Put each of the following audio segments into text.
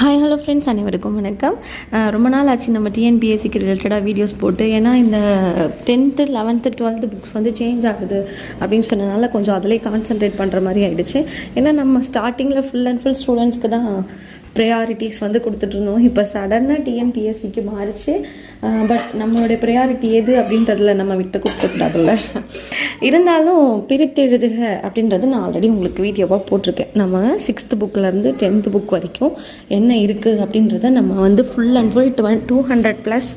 Hi hello friends அனைவருக்கும் வணக்கம். ரொம்ப நாள் ஆச்சு நம்ம டிஎன்பிஎஸ்சிக்கு ரிலேட்டடாக வீடியோஸ் போட்டு. ஏன்னா இந்த டென்த்து லெவன்த்து டுவெல்த்து புக்ஸ் வந்து சேஞ்ச் ஆகுது அப்படின்னு சொன்னனால கொஞ்சம் அதிலே கான்சென்ட்ரேட் பண்ணுற மாதிரி ஆகிடுச்சு ஏன்னா நம்ம ஸ்டார்டிங்கில் ஃபுல் அண்ட் ஃபுல் ஸ்டூடெண்ட்ஸ்க்கு தான் ப்ரையாரிட்டிஸ் வந்து கொடுத்துட்ருந்தோம் இப்போ சடனாக டிஎன்பிஎஸ்சிக்கு மாறிச்சு. பட் நம்மளுடைய ப்ரையாரிட்டி எது அப்படின்றதுல நம்ம விட்டு கொடுத்துக்கூடாதுல்ல இருந்தாலும் பிரித்து எழுதுக அப்படின்றது நான் ஆல்ரெடி உங்களுக்கு வீடியோவாக போட்டிருக்கேன். நம்ம சிக்ஸ்த்து புக்கிலேருந்து டென்த்து புக் வரைக்கும் என்ன இருக்குது அப்படின்றத நம்ம வந்து full and full twelve two hundred plus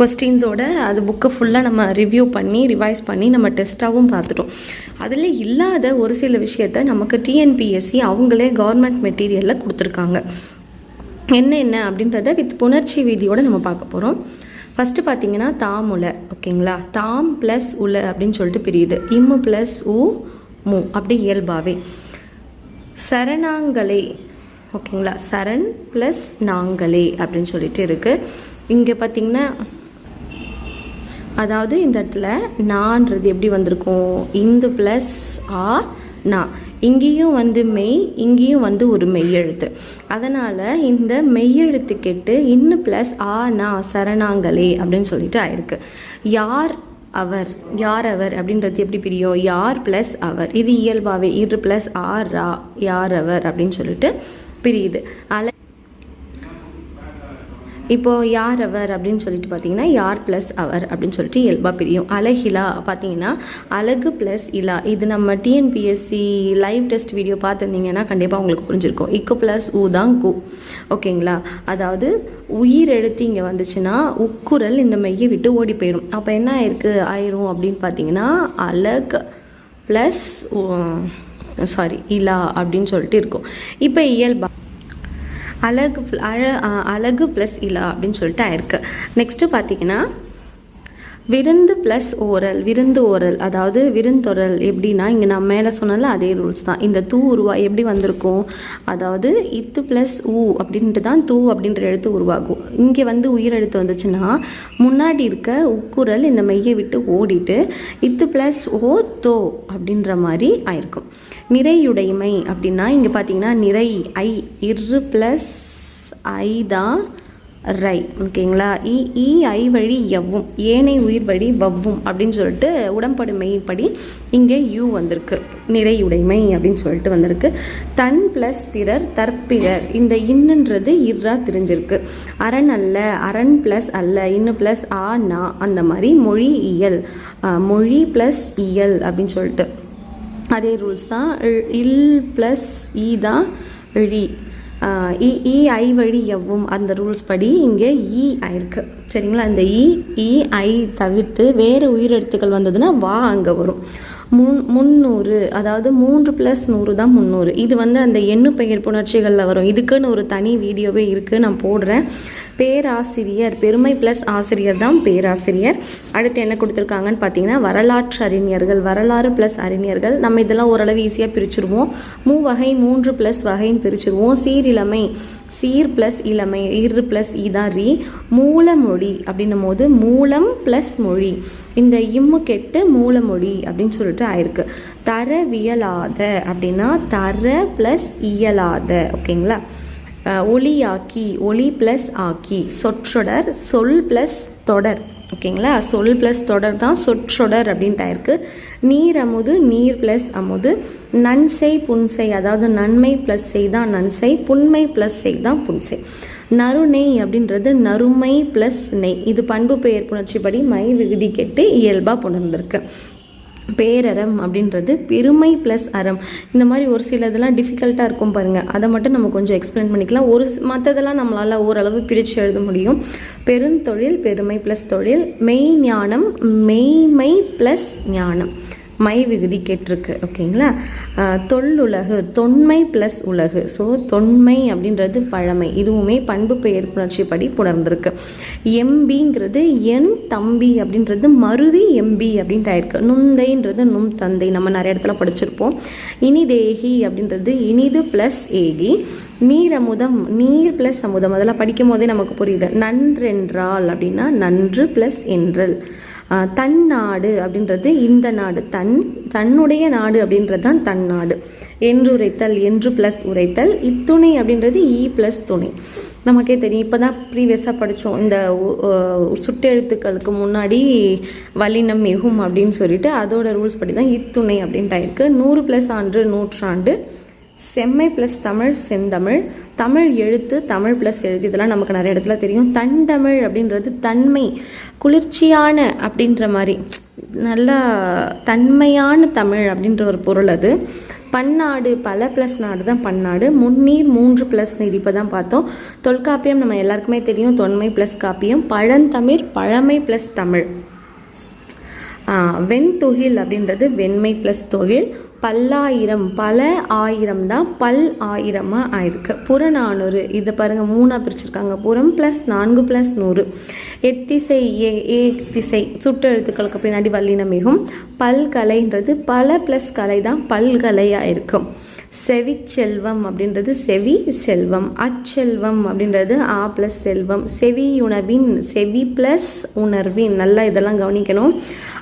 கொஸ்டின்ஸோட அது புக்கை ஃபுல்லாக நம்ம ரிவ்யூ பண்ணி ரிவைஸ் பண்ணி நம்ம டெஸ்ட்டாகவும் பார்த்துட்டோம். அதில் இல்லாத ஒரு சில விஷயத்த நமக்கு டிஎன்பிஎஸ்சி அவங்களே கவர்மெண்ட் மெட்டீரியலில் கொடுத்துருக்காங்க. என்ன என்ன அப்படின்றத வித் புணர்ச்சி வீதியோடு நம்ம பார்க்க போகிறோம் ஃபஸ்ட்டு பார்த்தீங்கன்னா தாமுல ஓகேங்களா தாம் ப்ளஸ் உல அப்படின்னு சொல்லிட்டு பிரியுது. இம்மு ப்ளஸ் உ மு. அப்படி இயல்பாகவே சரணாங்களே ஓகேங்களா சரண் ப்ளஸ் நாங்களே அப்படின்னு சொல்லிட்டு இருக்குது இங்கே பார்த்தீங்கன்னா அதாவது இந்த இடத்துல நான்றது எப்படி வந்திருக்கும்? இந்த ப்ளஸ் ஆ நா. இங்கேயும் வந்து மெய் இங்கேயும் வந்து ஒரு மெய்யெழுத்து. அதனால் இந்த மெய்யெழுத்து கெட்டு இன்னும் ப்ளஸ் ஆ நா சரணாங்களே அப்படின்னு சொல்லிட்டு ஆயிருக்கு. யார் அவர்? யார் அவர் அப்படின்றது எப்படி பிரியும்? யார் ப்ளஸ் அவர்? இது இயல்பாகவே இரு ப்ளஸ் ஆர் ரா யார் அவர் அப்படின்னு சொல்லிட்டு பிரியுது. அல இப்போது யார் அவர் அப்படின்னு சொல்லிட்டு பார்த்தீங்கன்னா யார் ப்ளஸ் அவர் அப்படின்னு சொல்லிட்டு இயல்பாக பிரியும். அழகிலா பார்த்தீங்கன்னா அழகு ப்ளஸ் இலா. இது நம்ம டிஎன்பிஎஸ்சி லைவ் டெஸ்ட் வீடியோ பார்த்துருந்தீங்கன்னா கண்டிப்பாக உங்களுக்கு புரிஞ்சிருக்கும். இக்கு ப்ளஸ் ஊ தான் கு. ஓகேங்களா? அதாவது உயிர் எழுத்து இங்கே வந்துச்சுன்னா உக்குரல் இந்த மெய்யை விட்டு ஓடி போயிடும் அப்போ என்ன ஆயிருக்கு? ஆயிரும் அப்படின்னு பார்த்தீங்கன்னா அழகு ப்ளஸ் சாரி இலா அப்படின்னு சொல்லிட்டு இருக்கும். இப்போ இயல்பா அழகு அழ அழகு ப்ளஸ் இலா அப்படின்னு சொல்லிட்டு ஆயிருக்கு. நெக்ஸ்ட்டு பார்த்தீங்கன்னா விருந்து ப்ளஸ் ஓரல் விருந்து ஓரல். அதாவது விருந்தொரல் எப்படின்னா இங்கே நான் மேலே சொன்னல அதே ரூல்ஸ் தான். இந்த தூ உருவா எப்படி வந்திருக்கும்? அதாவது இத்து ப்ளஸ் ஊ அப்படின்ட்டு தான் தூ அப்படின்ற எழுத்து உருவாகும். இங்கே வந்து உயிர் எழுத்து வந்துச்சுன்னா முன்னாடி இருக்க உக்குரல் இந்த மையை விட்டு ஓடிட்டு இத்து ப்ளஸ் ஓ தோ அப்படின்ற மாதிரி ஆயிருக்கும். நிறையுடைமை அப்படின்னா இங்கே பார்த்தீங்கன்னா நிறை ஐ இரு ப்ளஸ் ஐ தான் ரை ஓகேங்களா? இ இ ஐ வழி எவ்வும் ஏனை உயிர் வழி வவ்வும் அப்படின்னு சொல்லிட்டு உடம்படுமைப்படி இங்கே யூ வந்திருக்கு. நிறையுடைமை அப்படின்னு சொல்லிட்டு வந்திருக்கு. தன் ப்ளஸ் பிறர் தற்பிறர். இந்த இன்னுன்றது இர்ரா தெரிஞ்சிருக்கு. அரண் அல்ல அரண் ப்ளஸ் அல்ல இன்னு ப்ளஸ் ஆ நா அந்த மாதிரி மொழி இயல். மொழி ப்ளஸ் இயல் அப்படின்னு சொல்லிட்டு. அதே ரூல்ஸ் தான். இல்- இல் ப்ளஸ் ஈ தான் இ இ ஐ வழி எவ்வும். அந்த ரூல்ஸ் படி இங்கே இ ஆயிருக்கு. சரிங்களா? அந்த இ e, இ e, ஐ தவிர்த்து வேறு உயிரெழுத்துக்கள் வந்ததுன்னா வா அங்கே வரும். முன் முந்நூறு அதாவது மூன்று ப்ளஸ் நூறு தான் முந்நூறு இது வந்து அந்த எண்ணு பெயர் புணர்ச்சிகளில் வரும். இதுக்குன்னு ஒரு தனி வீடியோவே இருக்குது நான் போடுறேன். பேராசிரியர் பெருமை ப்ளஸ் ஆசிரியர் தான் பேராசிரியர். அடுத்து என்ன கொடுத்துருக்காங்கன்னு பார்த்தீங்கன்னா வரலாற்று அறிஞர்கள் வரலாறு ப்ளஸ் அறிஞர்கள். நம்ம இதெல்லாம் ஓரளவு ஈஸியாக பிரிச்சுருவோம். மூவகை மூன்று ப்ளஸ் வகைன்னு பிரிச்சுருவோம். சீரிழமை சீர் ப்ளஸ் இளமை இரு ப்ளஸ் இதான் ரீ மூலமொழி அப்படின்னும் போது மூலம் ப்ளஸ் மொழி. இந்த இம்மு கெட்டு மூலமொழி அப்படின்னு சொல்லிட்டு ஆயிருக்கு. தரவியலாத அப்படின்னா தர ப்ளஸ் இயலாத ஓகேங்களா? ஒளியாக்கி ஒளி ப்ளஸ் ஆக்கி சொற்றொடர் சொல் ப்ளஸ் தொடர். ஓகேங்களா? சொல் ப்ளஸ் தொடர் தான் சொற்றொடர் அப்படின்ட்டு ஆயிருக்கு. நீர் அமுது நீர் ப்ளஸ் அமுது. நன்செய் புன்செய். அதாவது நன்மை ப்ளஸ் செய் தான் நன்செய் புன்மை ப்ளஸ் செய் தான் புன்செய். நறுநெய் அப்படின்றது நறுமை ப்ளஸ் நெய். இது பண்பு பெயர் புணர்ச்சிப்படி மை விகுதி கெட்டு இயல்பாக புணர்ந்திருக்கு. பேரறம் அப்படின்றது பெருமை ப்ளஸ் அறம். இந்த மாதிரி ஒரு சில இதெல்லாம் டிஃபிகல்ட்டாக இருக்கும் பாருங்கள் அதை மட்டும் நம்ம கொஞ்சம் எக்ஸ்பிளைன் பண்ணிக்கலாம். ஒரு மற்றதெல்லாம் நம்மளால் ஓரளவு பிரித்து எழுத முடியும். பெருந்தொழில் பெருமை ப்ளஸ் தொழில் மெய் ஞானம் மெய்மை ப்ளஸ் ஞானம். மை விகுதி கேட்டிருக்கு ஓகேங்களா? தொல்லுலகு தொன்மை ப்ளஸ் உலகு. ஸோ தொன்மை அப்படின்றது பழமை. இதுவுமே பண்பு பெயர் புணர்ச்சிப்படி புணர்ந்திருக்கு. எம்பிங்கிறது என் தம்பி அப்படின்றது மருவி எம்பி அப்படின்ட்டு ஆயிருக்கு. நுந்தைன்றது நும் தந்தை. நம்ம நிறைய இடத்துல படிச்சிருப்போம். இனிதேகி அப்படின்றது இனிது ப்ளஸ் ஏகி. நீர் அமுதம் நீர் ப்ளஸ் அமுதம். அதெல்லாம் படிக்கும் போதே நமக்கு புரியுது. நன்றென்றால் அப்படின்னா நன்று ப்ளஸ் என்றல். தன் நாடு அப்படின்றது இந்த நாடு. தன் தன்னுடைய நாடு அப்படின்றது தான் தன் நாடு. என்று உரைத்தல் என்று ப்ளஸ் உரைத்தல். இத்துணை அப்படின்றது e இ ப்ளஸ் துணை. நமக்கே தெரியும். இப்போ தான் ப்ரீவியஸாக படித்தோம் இந்த சுட்டெழுத்துக்களுக்கு முன்னாடி வல்லினம் மிகும் அப்படின்னு சொல்லிட்டு அதோட ரூல்ஸ் படி தான் இத்துணை அப்படின்ட்டு ஆயிருக்கு. நூறு ப்ளஸ் ஆண்டு நூற்றாண்டு. செம்மை ப்ளஸ் தமிழ் செந்தமிழ். தமிழ் எழுத்து தமிழ் ப்ளஸ் எழுத்து இதெல்லாம் நமக்கு நிறைய இடத்துல தெரியும். தண்டமிழ் அப்படின்றது தன்மை குளிர்ச்சியான அப்படின்ற மாதிரி நல்லா தன்மையான தமிழ் அப்படின்ற ஒரு பொருள் அது. பன்னாடு பல ப்ளஸ் நாடு தான் பன்னாடு. முன்னீர் மூன்று ப்ளஸ் நீர் இப்போ தான் பார்த்தோம். தொல்காப்பியம் நம்ம எல்லாருக்குமே தெரியும். தொன்மை ப்ளஸ் காப்பியம். பழந்தமிழ் பழமை ப்ளஸ் தமிழ். வெண்தொகில் அப்படின்றது வெண்மை ப்ளஸ் தொகில். பல்லாயிரம் பல ஆயிரம் தான் பல் ஆயிரமாக ஆயிருக்கு. புறநானூறு இதை பாருங்கள் மூணாக பிரிச்சிருக்காங்க. புறம் ப்ளஸ் நான்கு ப்ளஸ் நூறு. எத்திசை ஏ ஏ திசை சுட்டெழுத்துக்களுக்கு பின்னாடி வல்லினம் மிகும். பல்கலைன்றது பல ப்ளஸ் கலை தான் பல்கலையாக இருக்கும். செவிச்செல்வம் அப்படின்றது செவி செல்வம் அச்செல்வம் அப்படின்றது ஆ ப்ளஸ் செல்வம் செவியுணவின் செவி ப்ளஸ் உணர்வின். நல்லா இதெல்லாம் கவனிக்கணும்.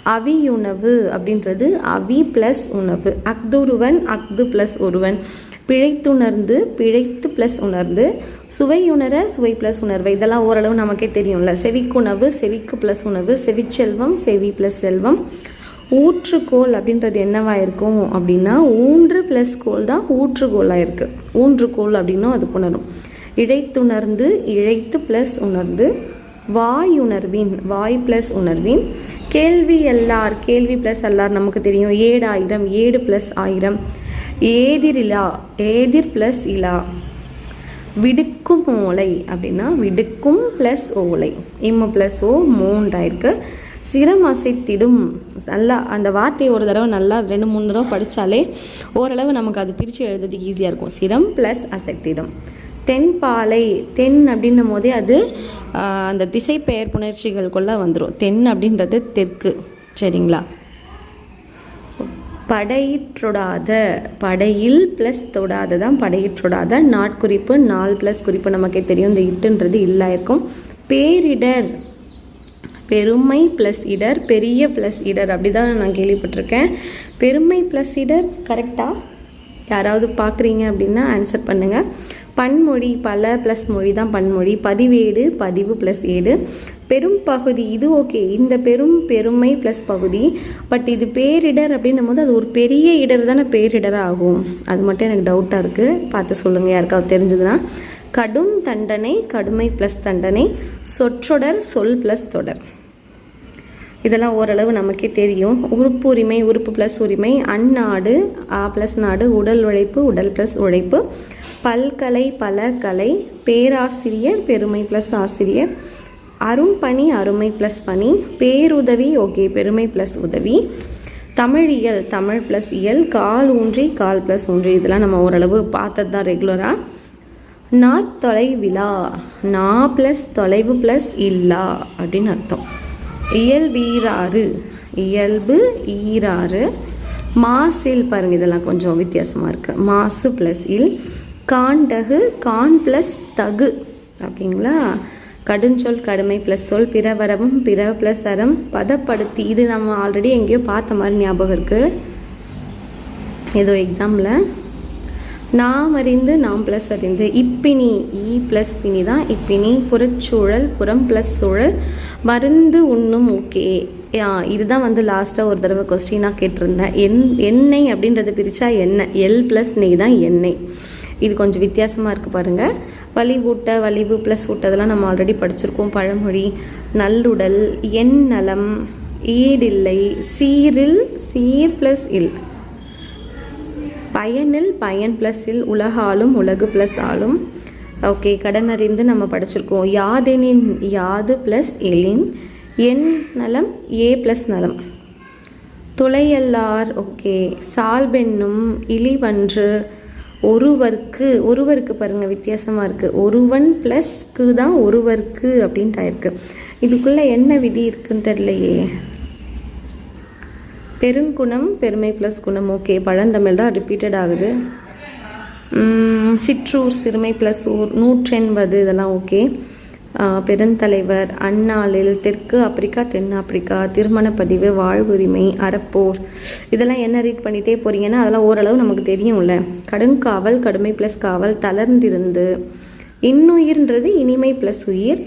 அவியுணவு அப்படின்றது அவி ப்ளஸ் உணவு. அக்துருவன் அக்து ப்ளஸ் ஒருவன். பிழைத்துணர்ந்து பிழைத்து ப்ளஸ் உணர்ந்து. சுவையுணர சுவை ப்ளஸ் உணர்வு. இதெல்லாம் ஓரளவு நமக்கே தெரியும்ல. செவிக்குணவு செவிக்கு ப்ளஸ் உணவு. செவிச்செல்வம் செவி ப்ளஸ் செல்வம். ஊற்றுக்கோல் அப்படின்றது என்னவாக இருக்கும் அப்படின்னா ஊன்று ப்ளஸ் கோல் தான் ஊற்றுக்கோலாக இருக்குது ஊன்றுகோல் அப்படின்னும் அது புணரும். இழைத்துணர்ந்து இழைத்து ப்ளஸ் உணர்ந்து வாய் உணர்வின் வாய் ப்ளஸ் உணர்வின் கேள்வி எல்லார் கேள்வி ப்ளஸ் எல்லார் நமக்கு தெரியும். ஏழாயிரம் ஏடு ப்ளஸ் ஆயிரம். ஏதிரிலா ஏதிர் ப்ளஸ் இலா. விடுக்கும் ஓலை அப்படின்னா விடுக்கும் ப்ளஸ் ஓலை. இம்மு ப்ளஸ் ஓ மூன்றாயிருக்கு. சிரம் அசைத்திடும் நல்லா அந்த வார்த்தையை ஒரு தடவை நல்லா ரெண்டு மூணு தடவை படித்தாலே ஓரளவு நமக்கு அது பிரித்து எழுதுறதுக்கு ஈஸியாக இருக்கும். சிரம் ப்ளஸ் அசைத்திடும். தென்பாலை தென் அப்படின்னும் போதே அது அந்த திசை பெயர் புணர்ச்சிகளுக்குள்ளே வந்துடும் தென் அப்படின்றது தெற்கு. சரிங்களா? படையிற்றொடாத படையில் ப்ளஸ் தொடாத தான் படையிற்றொடாத. நாட்குறிப்பு நாள் ப்ளஸ் குறிப்பு நமக்கே தெரியும். இந்த இட்டுன்றது இல்லா இருக்கும். பேரிடர் பெருமை ப்ளஸ் இடர் பெரிய ப்ளஸ் இடர் அப்படி தான் நான் கேள்விப்பட்டிருக்கேன். பெருமை ப்ளஸ் இடர் கரெக்டாக யாராவது பார்க்குறீங்க அப்படின்னா ஆன்சர் பண்ணுங்கள் பன்மொழி பல ப்ளஸ் மொழி தான் பன்மொழி. பதிவேடு பதிவு ப்ளஸ் ஏடு. பெரும் பகுதி இது ஓகே இந்த பெரும் பெருமை ப்ளஸ் பகுதி. பட் இது பேரிடர் அப்படின்னும் போது அது ஒரு பெரிய இடர் தானே பேரிடர் ஆகும். அது மட்டும் எனக்கு டவுட்டாக இருக்குது பார்த்து சொல்லுங்கள் யாருக்காவது தெரிஞ்சதுன்னா. கடும் தண்டனை கடுமை ப்ளஸ் தண்டனை. சொற்றொடர் சொல் ப்ளஸ் தொடர். இதெல்லாம் ஓரளவு நமக்கே தெரியும். உறுப்பு உரிமை உறுப்பு ப்ளஸ் உரிமை அந்நாடு ஆ ப்ளஸ் நாடு உடல் உழைப்பு உடல் ப்ளஸ் உழைப்பு பல்கலை பல கலை பேராசிரியர் பெருமை ப்ளஸ் ஆசிரியர் அரும்பணி அருமை ப்ளஸ் பணி பேருதவி ஓகே பெருமை ப்ளஸ் உதவி தமிழியல் தமிழ் ப்ளஸ் இயல் கால் ஊன்றி கால் ப்ளஸ் ஊன்றி இதெல்லாம் நம்ம ஓரளவு பார்த்தது தான் ரெகுலராக நா தொலைவிலா நா ப்ளஸ் தொலைவு ப்ளஸ் இல்லா அப்படின்னு அர்த்தம். இயல்பீராறு இயல்பு ஈராறு மாசில் பாருங்க இதெல்லாம் கொஞ்சம் வித்தியாசமாக இருக்குது மாசு ப்ளஸ் இல். காண்டகு கான் ப்ளஸ் தகு. ஓகேங்களா கடுஞ்சொல் கடுமை ப்ளஸ் சொல் பிறவரவும் பிற ப்ளஸ் அறம். பதப்படுத்தி இது நம்ம ஆல்ரெடி எங்கேயோ பார்த்த மாதிரி ஞாபகம் இருக்குது ஏதோ எக்ஸாமில் நாம் அறிந்து நாம் ப்ளஸ் அறிந்து. இப்பினி இ ப்ளஸ் பினி தான் இப்பினி. புறச்சூழல் புறம் ப்ளஸ் சூழல். மருந்து உண்ணும் ஓகே. இதுதான் வந்து லாஸ்ட்டாக ஒரு தடவை கொஸ்டினாக கேட்டிருந்தேன். என் எண்ணெய் அப்படின்றத பிரித்தா எண்ணெய் எல் ப்ளஸ் நெய் தான் எண்ணெய். இது கொஞ்சம் வித்தியாசமாக இருக்குது பாருங்கள் வலிவூட்ட வலிவு ப்ளஸ் ஊட்ட அதெல்லாம் நம்ம ஆல்ரெடி படிச்சிருக்கோம். பழமொழி நல்லுடல் எண்ணலம் நலம் ஈடில்லை சீரில் சீர் ப்ளஸ் இல். பயனில் பயன் ப்ளஸ் இல் உலகாலும் உலகு ப்ளஸ் ஆளும் ஓகே கடன் அறிந்து நம்ம படிச்சிருக்கோம். யாதெனின் யாது ப்ளஸ் எலின் என் நலம் ஏ ப்ளஸ் நலம். துளையல்லார் ஓகே சால்பென்னும் இழிவன்று ஒருவருக்கு ஒருவருக்கு பாருங்கள் வித்தியாசமாக இருக்குது ஒருவன் ப்ளஸ்க்கு தான் ஒருவருக்கு அப்படின்ட்டு ஆயிருக்கு இதுக்குள்ளே என்ன விதி இருக்குன்னு தெரியலையே. பெருங்குணம் பெருமை ப்ளஸ் குணம். ஓகே பழந்தமிழ் தான் ரிப்பீட்டட் ஆகுது. சிற்றூர் சிறுமை ப்ளஸ் ஊர் நூற்றெண்பது இதெல்லாம் ஓகே பெருந்தலைவர் அந்நாளில் தெற்கு ஆப்பிரிக்கா தென் ஆப்பிரிக்கா திருமணப்பதிவு வாழ்வுரிமை அறப்போர். இதெல்லாம் என்ன ரீட் பண்ணிகிட்டே போகிறீங்கன்னா அதெல்லாம் ஓரளவு நமக்கு தெரியும்ல. கடுங்காவல் கடுமை ப்ளஸ் காவல் தளர்ந்திருந்து. இன்னுயிர்ன்றது இனிமை ப்ளஸ் உயிர்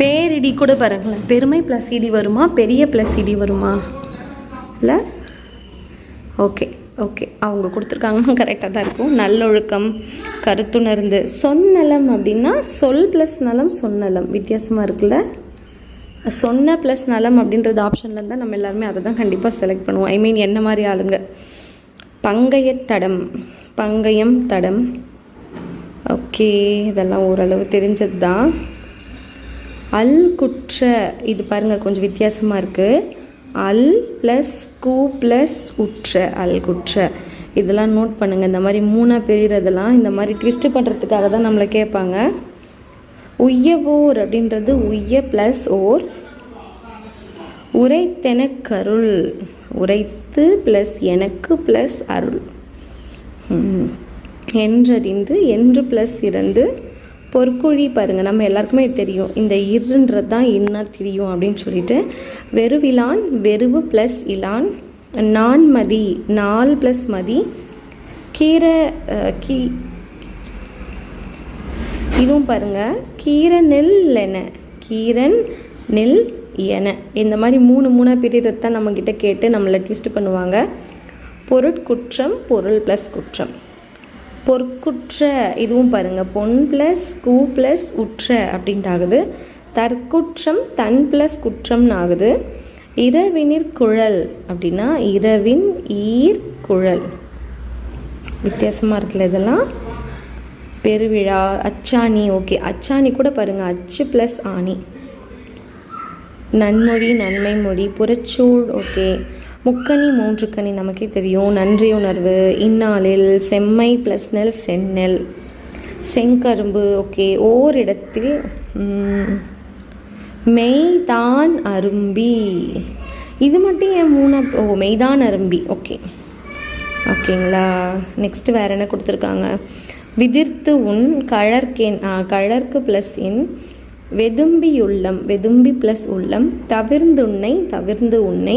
பேரிடி கூட பாருங்களேன் பெருமை ப்ளஸ் இடி வருமா? பெரிய ப்ளஸ் இடி வருமா? இல்லை? ஓகே ஓகே அவங்க கொடுத்துருக்காங்கன்னா கரெக்டாக தான் இருக்கும். நல்லொழுக்கம் கருத்துணர்ந்து. சொன்னலம் அப்படின்னா சொல் ப்ளஸ் நலம் சொன்னலம் வித்தியாசமாக இருக்குல்ல? சொன்ன ப்ளஸ் நலம் அப்படின்றது ஆப்ஷனில் இருந்தால் நம்ம எல்லாருமே அதை தான் கண்டிப்பாக செலக்ட் பண்ணுவோம். ஐ மீன் என்ன மாதிரி ஆளுங்க? பங்கைய தடம். பங்கயம் தடம். ஓகே இதெல்லாம் ஓரளவு தெரிஞ்சது தான் அல் குற்ற இது பாருங்கள் கொஞ்சம் வித்தியாசமாக இருக்குது அல் ப்ளஸ் கு ப்ளஸ் உற்ற அல் குற்ற. இதெல்லாம் நோட் பண்ணுங்கள் இந்த மாதிரி மூணாக பிரிகிறதெல்லாம் இந்த மாதிரி ட்விஸ்ட் பண்ணுறதுக்காக தான் நம்மளை கேட்பாங்க. உய்யவோர் அப்படின்றது உய்ய ப்ளஸ் ஓர். உரைத்தெனக்கருள் உரைத்து ப்ளஸ் எனக்கு ப்ளஸ் அருள். என்றறிந்து என்று ப்ளஸ் இறந்து பொற்குழி பாருங்கள் நம்ம எல்லாருக்குமே தெரியும். இந்த இருன்றது தான் என்ன தெரியும் அப்படின்னு சொல்லிட்டு வெறுவிலான் வெறுவு ப்ளஸ் இலான் நான் மதி நாலு ப்ளஸ் மதி கீரை கீ இதுவும் பாருங்கள் கீரை நெல் என கீரன் நெல் என. இந்த மாதிரி மூணு மூணாக பிரிகிறது நம்மக்கிட்ட கேட்டு நம்மளை ட்விஸ்ட் பண்ணுவாங்க. பொருட்குற்றம் பொருள் ப்ளஸ் குற்றம். பொற்குற்ற இதுவும் பாருங்கள் பொன் ப்ளஸ் கூ ப்ளஸ் உற்ற அப்படின்ட்டு ஆகுது தற்குற்றம் தன் ப்ளஸ் குற்றம்னு ஆகுது இரவினிற் குழல் அப்படின்னா இரவின் ஈர் குழல். வித்தியாசமாக இருக்குல்ல இதெல்லாம்? பெருவிழா அச்சாணி ஓகே. அச்சாணி கூட பாருங்கள் அச்சு ப்ளஸ் ஆணி. நன்மொழி நன்மை மொழி புறச்சூழ் ஓகே. முக்கணி மூன்று கனி நமக்கே தெரியும். நன்றி உணர்வு. இந்நாளில் செம்மை ப்ளஸ் நெல் செந்நெல். செங்கரும்பு ஓகே ஓரிடத்தில் மெய்தான் அரும்பி. இது மட்டும் என் மூணா ஓ மெய்தான் அரும்பி. ஓகே ஓகேங்களா நெக்ஸ்ட் வேற என்ன கொடுத்துருக்காங்க? விதிர்த்து உன் கழற்கேன் கழற்கு ப்ளஸ் என் வெதும்பி உள்ளம் வெதும்பி ப்ளஸ் உள்ளம் தவிர்ந்துன்னை தவிர்ந்து உன்னை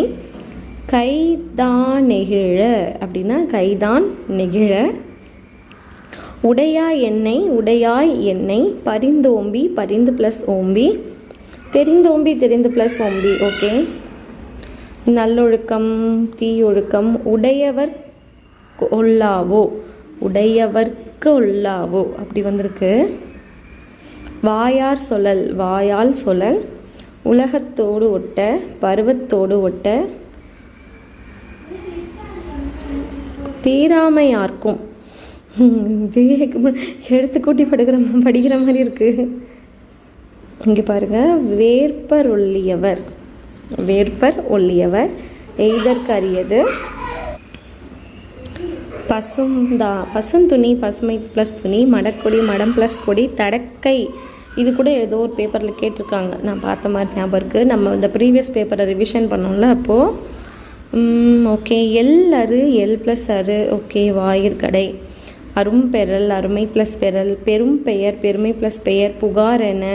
கைதான் நெகிழ அப்படின்னா கைதான் நெகிழ. உடையாய் எண்ணெய் உடையாய் எண்ணெய் பரிந்தோம்பி பரிந்து ப்ளஸ் ஓம்பி. தெரிந்தோம்பி தெரிந்து ப்ளஸ் ஓம்பி ஓகே நல்லொழுக்கம் தீயொழுக்கம் உடையவர் உள்ளாவோ? உடையவர்க்கு உள்ளாவோ? அப்படி வந்திருக்கு. வாயார் சொல்லல் வாயால் சொல்லல். உலகத்தோடு ஒட்ட பருவத்தோடு ஒட்ட தீராமையார்க்கும். இதே எடுத்து கூட்டி படிக்கிற மாதிரி இருக்குது இங்கே பாருங்க வேற்பர் ஒல்லியவர். வேற்பர் ஒல்லியவர் எய்தற்கு அரியது பசுந்தா பசுந்துணி பசுமை ப்ளஸ் துணி மடக்கொடி மடம் ப்ளஸ் கொடி தடக்கை. இது கூட ஏதோ ஒரு பேப்பரில் கேட்டிருக்காங்க. நான் பார்த்த மாதிரி ஞாபகம் இருக்குது நம்ம இந்த ப்ரீவியஸ் பேப்பரை ரிவிஷன் பண்ணோம்ல அப்போது ஓகே எல் அரு எல் ப்ளஸ் அரு ஓகே வாயிற்கடை அரும் பெறல் அருமை ப்ளஸ் பெறல். பெரும் பெயர் பெருமை ப்ளஸ் பெயர் புகார் என.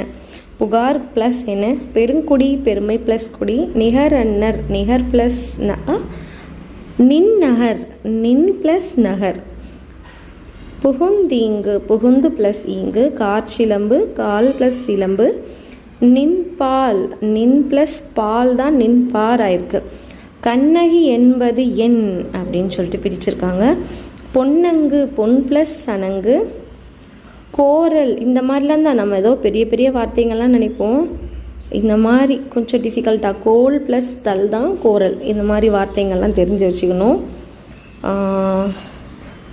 புகார் ப்ளஸ் என. பெருங்குடி பெருமை ப்ளஸ் குடி. நிகர் அன்னர் நிகர் ப்ளஸ் நின் நகர் நின் ப்ளஸ் நகர். புகுந்தீங்கு புகுந்து ப்ளஸ் ஈங்கு. காற்சிலம்பு கால் ப்ளஸ் சிலம்பு. நின் பால் நின் ப்ளஸ் பால் தான் நின் பார் ஆயிருக்கு கண்ணகி என்பது என் அப்படின்னு சொல்லிட்டு பிரிச்சிருக்காங்க. பொன்னங்கு பொன் ப்ளஸ் சனங்கு கோரல் இந்த மாதிரிலாம் தான். நம்ம ஏதோ பெரிய பெரிய வார்த்தைங்கள்லாம் நினைப்போம். இந்த மாதிரி கொஞ்சம் டிஃபிகல்ட்டாக கோல் ப்ளஸ் தல் தான் கோரல். இந்த மாதிரி வார்த்தைங்கள்லாம் தெரிஞ்சு வச்சுக்கணும்.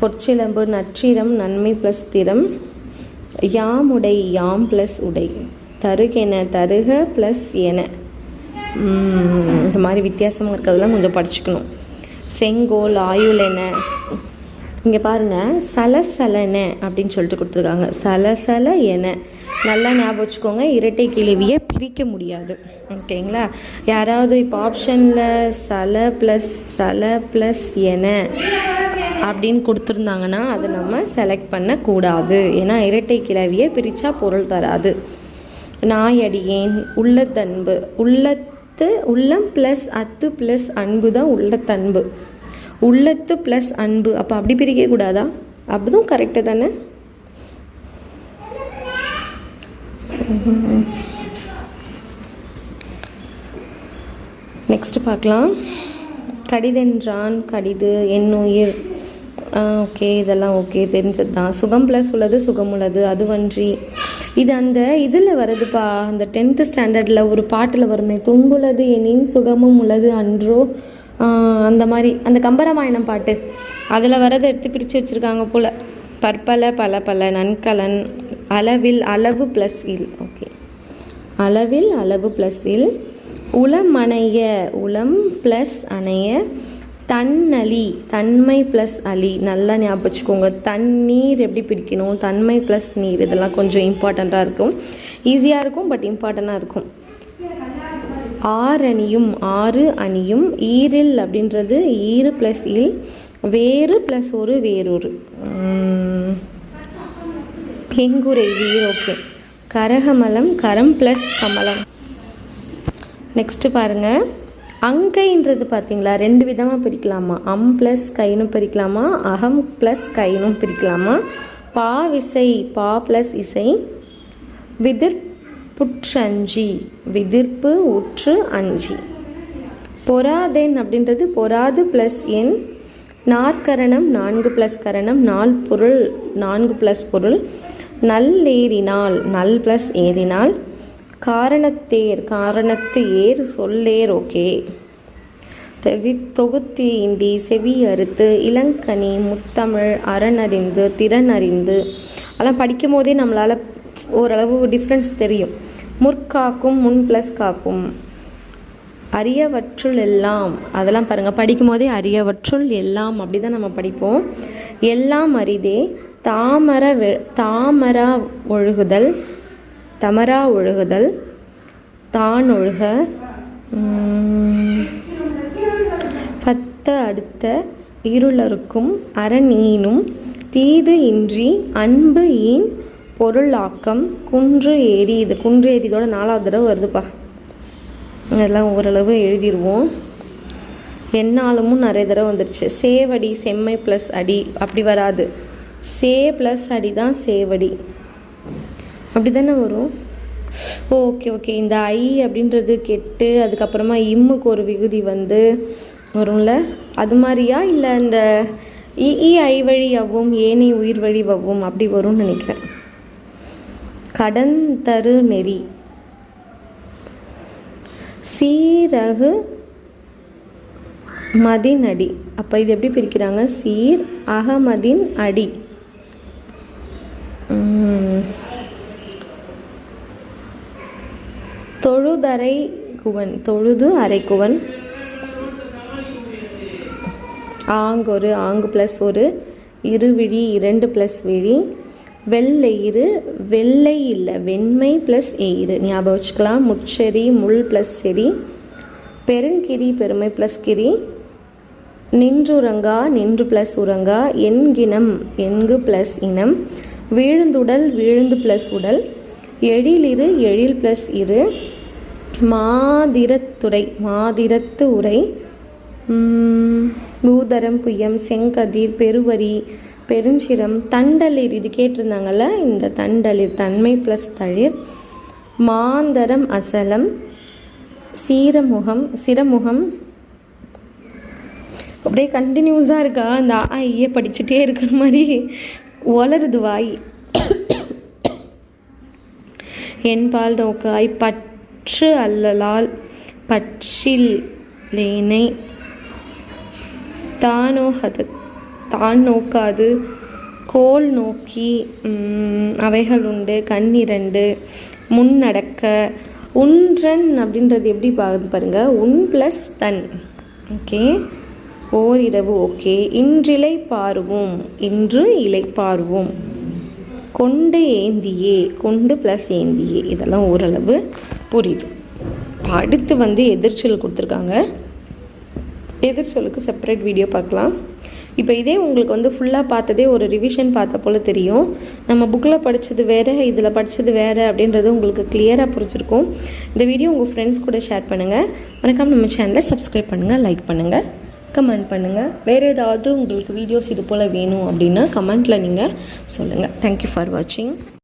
பொற்சிலம்பு நற்றிரம் நன்மை ப்ளஸ் திறம் யாம் உடை யாம் ப்ளஸ் உடை. தருகென தருக ப்ளஸ் என. இந்த மாதிரி வித்தியாசமாக இருக்கிறதெல்லாம் கொஞ்சம் படிச்சுக்கணும். செங்கோல் ஆயுள் என இங்கே பாருங்கள் சலசலன அப்படின்னு சொல்லிட்டு கொடுத்துருக்காங்க. சலசல என நல்லா ஞாபகம் வச்சுக்கோங்க இரட்டை கிளவியை பிரிக்க முடியாது. ஓகேங்களா யாராவது இப்போ ஆப்ஷனில் சல ப்ளஸ் சல ப்ளஸ் என அப்படின்னு கொடுத்துருந்தாங்கன்னா அதை நம்ம செலக்ட் பண்ணக்கூடாது. ஏன்னா இரட்டை கிளவியை பிரித்தா பொருள் தராது. நாயடியேன் உள்ளத்தன்பு. அத்து உள்ளம் ப்ளஸ் அத்து ப்ளஸ் அன்பு தான் உள்ளத்தன்பு. உள்ளத்து ப்ளஸ் அன்பு. அப்போ அப்படி பிரிக்கக்கூடாதா அப்படிதான் கரெக்டு தானே? நெக்ஸ்ட் பார்க்கலாம். கடிதென்றான் கடிது என்னுயிர் ஓகே இதெல்லாம் ஓகே தெரிஞ்சது தான் சுகம் ப்ளஸ் உள்ளது சுகம் உள்ளது. அதுவன்றி இது அந்த இதில் வருதுப்பா அந்த டென்த்து ஸ்டாண்டர்டில் ஒரு பாட்டில் வருமே துன்புள்ளது எனின் சுகமும் உள்ளது அன்றோ. அந்த மாதிரி அந்த கம்பராமாயணம் பாட்டு. அதில் வரதை எடுத்து பிரித்து வச்சுருக்காங்க போல். பற்பல பல பல நன்கலன் அளவில் அளவு ப்ளஸ் இல். ஓகே அளவில் அளவு ப்ளஸ் இல். உளம் அணைய உளம் ப்ளஸ் அணைய தன்னலி தன்மை ப்ளஸ் அலி. நல்லா ஞாபகம் வச்சுக்கோங்க. தண்ணீர் எப்படி பிரிக்கணும்? தன்மை ப்ளஸ் நீர். இதெல்லாம் கொஞ்சம் இம்பார்ட்டண்ட்டாக இருக்கும். ஈஸியாக இருக்கும் பட் இம்பார்ட்டண்ட்டாக இருக்கும். ஆறு அணியும் ஆறு அணியும் ஈரில் அப்படின்றது ஈறு ப்ளஸ் இல் வேறு ப்ளஸ் ஒரு வேறொரு. உம், வீர் ஓகே. கரகமலம் கரம் ப்ளஸ் கமலம். நெக்ஸ்ட்டு பாருங்கள் அங்கைன்றது பார்த்தீங்களா ரெண்டு விதமாக பிரிக்கலாமா? அம் ப்ளஸ் கைனும் பிரிக்கலாமா? அகம் ப்ளஸ் கைனும் பிரிக்கலாமா? பா விசை பா ப்ளஸ் இசை. விதிர்ப்புற்றஞ்சி. விதிர்ப்பு உற்று அஞ்சி. பொறாதென் அப்படின்றது பொறாது ப்ளஸ் எண். நாற்கரணம் நான்கு ப்ளஸ் கரணம். நால் பொருள் நான்கு ப்ளஸ் பொருள். நல்லேறினால் நல் ப்ளஸ் ஏறினால். காரணத்தேர் காரணத்து ஏர் சொல்லேர் ஓகே. தெவி தொகுத்தீண்டி செவி அறுத்து இளங்கனி முத்தமிழ் அறனறிந்து திறனறிந்து. அதெல்லாம் படிக்கும் போதே நம்மளால் ஓரளவு டிஃப்ரென்ஸ் தெரியும். முற்காக்கும் முன் ப்ளஸ் காக்கும். அரியவற்றுள் எல்லாம் அதெல்லாம் பாருங்கள் படிக்கும் போதே அரியவற்றுள் எல்லாம் அப்படி தான் நம்ம படிப்போம். எல்லாம் அரிதே தாமர தாமர ஒழுகுதல் தமரா ஒழுகுதல் தான் ஒழுக பத்த அடுத்த இருளருக்கும் அரணீனும் தீது இன்றி அன்பு ஈன் பொருளாக்கம் குன்று ஏரி இது குன்று ஏரி இதோட நாலாவது தடவை வருதுப்பா. இதெல்லாம் ஓரளவு எழுதிடுவோம் என்னாலுமும் நிறைய தடவை வந்துருச்சு. சேவடி செம்மை ப்ளஸ் அடி அப்படி வராது. சே ப்ளஸ் அடி தான் சேவடி. அப்படி தானே வரும் ஓகே ஓகே இந்த ஐ அப்படின்றது கெட்டு அதுக்கப்புறமா இம்முக்கு ஒரு விகுதி வந்து வரும்ல? அது மாதிரியா? இல்லை இந்த இஇ ஐ வழி அவ்வும் ஏனை உயிர் வழி வவ்வும் அப்படி வரும்னு நினைக்கிறேன். கடன் தரு நெறி. சீரகு மதின் அடி அப்போ இது எப்படி பிரிக்கிறாங்க? சீர் அகமதின் அடி. தொழுதரை குவன் தொழுது அரைக்குவன் ஆங்கொரு ஆங்கு ப்ளஸ் ஒரு இருவிழி இரண்டு ப்ளஸ் விழி. வெள்ளெயிறு வெள்ளை இல்லை வெண்மை ப்ளஸ் எயிறு ஞாபகம் வச்சுக்கலாம். முச்செரி முள் ப்ளஸ் செரி பெருங்கிரி பெருமை ப்ளஸ் கிரி. நின்றுரங்கா நின்று ப்ளஸ் உரங்கா. என்கினம் எண்கு ப்ளஸ் இனம். விழுந்துடல் விழுந்து ப்ளஸ் உடல். எழிலிரு எழில் ப்ளஸ் இரு. மாதிரத்துறை மாதிரத்து உரை. பூதரம் புயம் செங்கதிர் பெருவரி பெருஞ்சிரம் தண்டலிர். இது கேட்டிருந்தாங்கல்ல இந்த தண்டலிர் தன்மை ப்ளஸ் தளிர். மாந்தரம் அசலம் சீரமுகம் சிரமுகம். அப்படியே கண்டினியூஸாக இருக்கா? அந்த ஆ ஐயே படிச்சுட்டே இருக்கிற மாதிரி ஒளருது வாய். என்பால் நோக்காய் பற்று அல்லலால் பற்றில் லேனை தானோகது தான் நோக்காது கோல் நோக்கி அவைகள் உண்டு கண்ணிரண்டு முன்னடக்க உன்றன் அப்படின்றது எப்படி பார்த்து பாருங்க? உன் ப்ளஸ் தன். ஓகே ஓரிரவு ஓகே இன்றிலை பாருவோம் இன்று இலை பாருவோம். கொண்டு ஏந்தியே கொண்டு ப்ளஸ் ஏந்தியே. இதெல்லாம் ஓரளவு புரியுது. இப்போ அடுத்து வந்து எதிர்ச்சொல் கொடுத்துருக்காங்க. எதிர்ச்சொலுக்கு செப்பரேட் வீடியோ பார்க்கலாம். இப்போ இதே உங்களுக்கு வந்து ஃபுல்லாக பார்த்ததே ஒரு ரிவிஷன் பார்த்த போல் தெரியும். நம்ம புக்கில் படித்தது வேறு இதில் படித்தது வேறு அப்படின்றது உங்களுக்கு கிளியராக புரிஞ்சிருக்கும். இந்த வீடியோ உங்கள் ஃப்ரெண்ட்ஸ் கூட ஷேர் பண்ணுங்கள் வணக்கம் நம்ம சேனலை சப்ஸ்கிரைப் பண்ணுங்கள் லைக் பண்ணுங்கள் கமெண்ட் பண்ணுங்கள் வேறு ஏதாவது உங்களுக்கு வீடியோஸ் இது போல் வேணும் அப்படின்னா கமெண்ட்டில் நீங்கள் சொல்லுங்கள் தேங்க்யூ ஃபார் வாட்சிங்